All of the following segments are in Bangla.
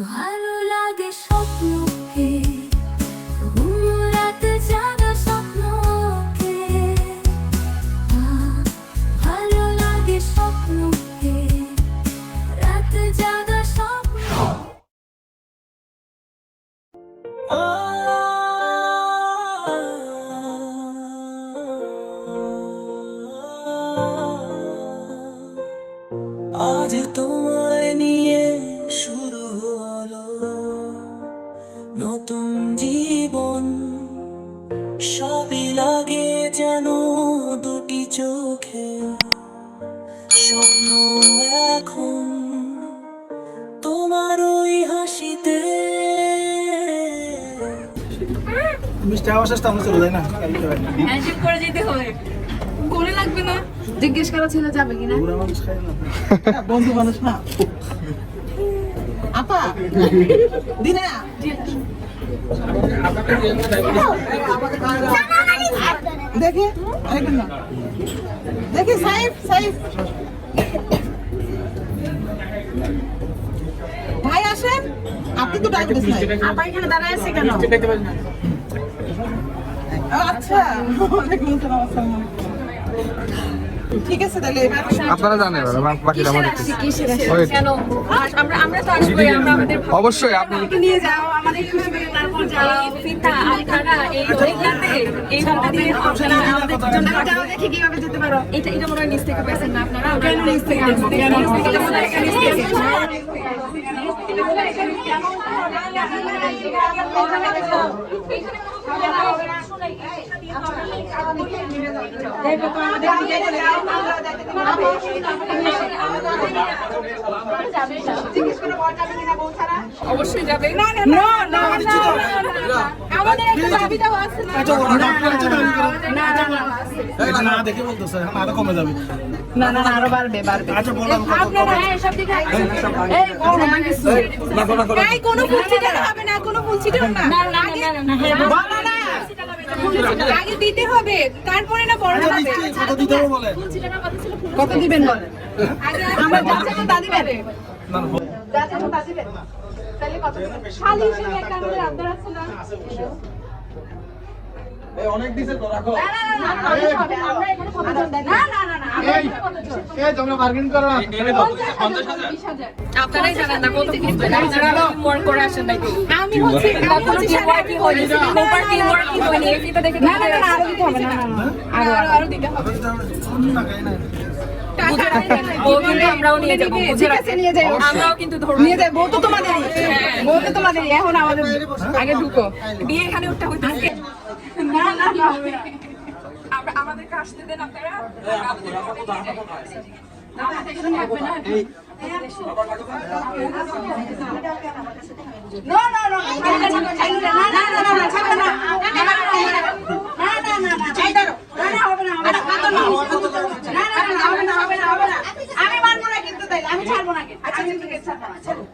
ভালো লাগে স্বপ্নকে রাত জাগা স্বপ্নকে। ভালো লাগে স্বপ্নকে রাত জাগা স্বপ্ন। আজ স্বপ্ন এখন তোমার ওই হাসিতে। মিষ্টি আওয়াজ আসতে আমরা চলে যাই না? হ্যান্ডশেক করে যেতে হবে। করে লাগবে না। জিজ্ঞেস করা ছিল যাবে কিনা? না। বন্ধু মানুষ না। আপা। দিনা। দেখি। দেখি সাইফ সাইফ। আপনি তো দিস নাই। আপা এখানে দাঁড়ায় আছে কেন? আচ্ছা। ওয়ালাইকুম আসসালাম, আসসালামু আলাইকুম। ঠিক আছে তাহলে আপনারা জানেন বাকিটা কেন? আমরা আমরা তো আসবোই আমরা আমাদের অবশ্যই আপনি নিয়ে যাও আমাদের খুশি করে তারপর যাও। ফিতা আলকারা এই এইগুলাতে দিয়ে আপনারা আমাদের দুজনকে যাও দেখি কীভাবে যেতে পারো। এটা এটা মনে হয় নিচ থেকে পেয়েছেন না আপনারা কেন নিচ থেকে কেন? নিচ থেকে নিচ থেকে? অবশ্যই যাবে না না না না আমাদের একটা দাবি দেওয়া আছে না না না না না দেখে বলতেছে আরও কমে যাবে না না না আরও বাড়বে বাড়বে আচ্ছা বললাম আপনারা হ্যাঁ দিকে এই কোনো না কিছু এই কোনো ফুল ছিটানো হবে না কোনো ফুল ছিটানো না না না না না না হ্যাঁ বলো না আগে দিতে হবে তারপরে না বড় হবে। কত দিতে হবে বলে। কত দিবেন বলে। আগে আমার যাচ্ছে তো দাদি বেড়ে না না। যাচ্ছে তো দাদি বেড়ে তাহলে কত দিবেন? খালি হিসেবে একটা আমাদের আবদার আছে না? অনেক দিছে তো রাখো আরও দিতে হবে ও কিন্তু আমরাও নিয়ে যাব বুঝে আছে নিয়ে যাই আমরাও কিন্তু ধরবো নিয়ে যাই বউ তো তোমাদেরই বউ তো তোমাদেরই এখন আমাদের আগে ঢুকো বিয়ে এখানে উঠতে হইতেছে না না না না। আমরা আমাদেরকে আসতে দেন আপনারা না, না, না, না, না, না। না, না, না, না, না, আমি মানবো না কিন্তু তাই আমি ছাড়বো না আচ্ছা ছাড়বো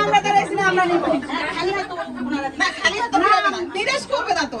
আমরা দাঁড়াইছি না আমরা নিব খালি হাত না খালি হাত নিরাশ করবে না তো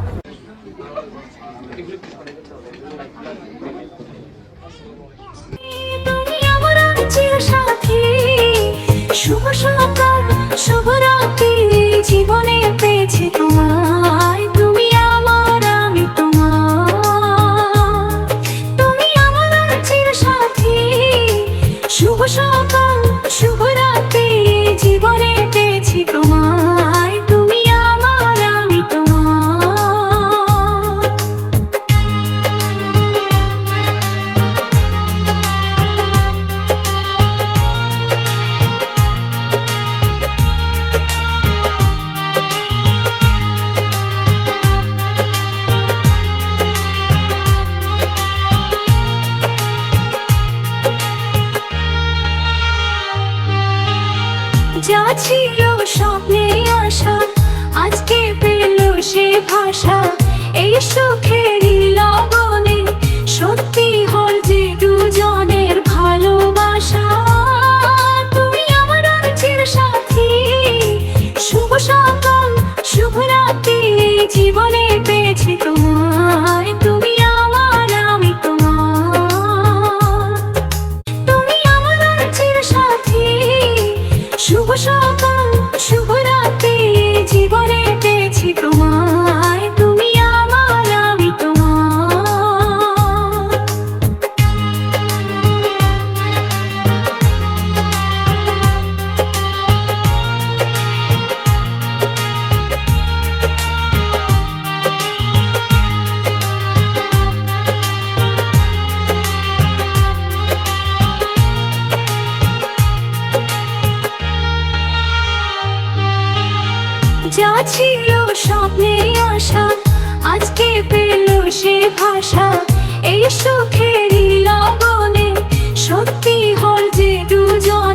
শুভ সকাল শুভ রাত্রি। আশা এই সুখে থেকে পেল সে ভাষা এই সুখেরই লগনে সত্যি হল যে দুজন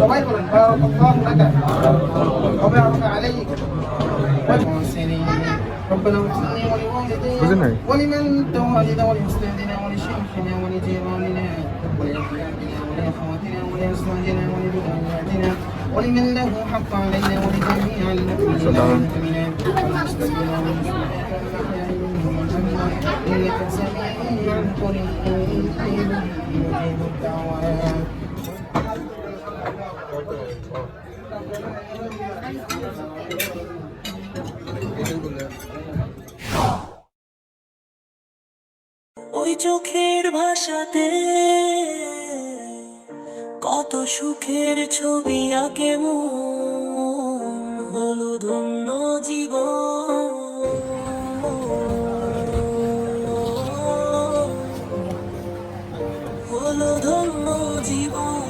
সবাই বলেন বারাকাল্লাহু লাকা ওয়া ربنا ولمن تولد ولأسلامنا ولشيخنا ولجيراننا ولأخواتنا ولأزواجنا ولبناتنا ولمن له حق علينا ولجميع المؤمنين Thank you. চোখের ভাষাতে কত সুখের ছবি আঁকে হলো ধন্য জীবন। হলো ধন্য জীবন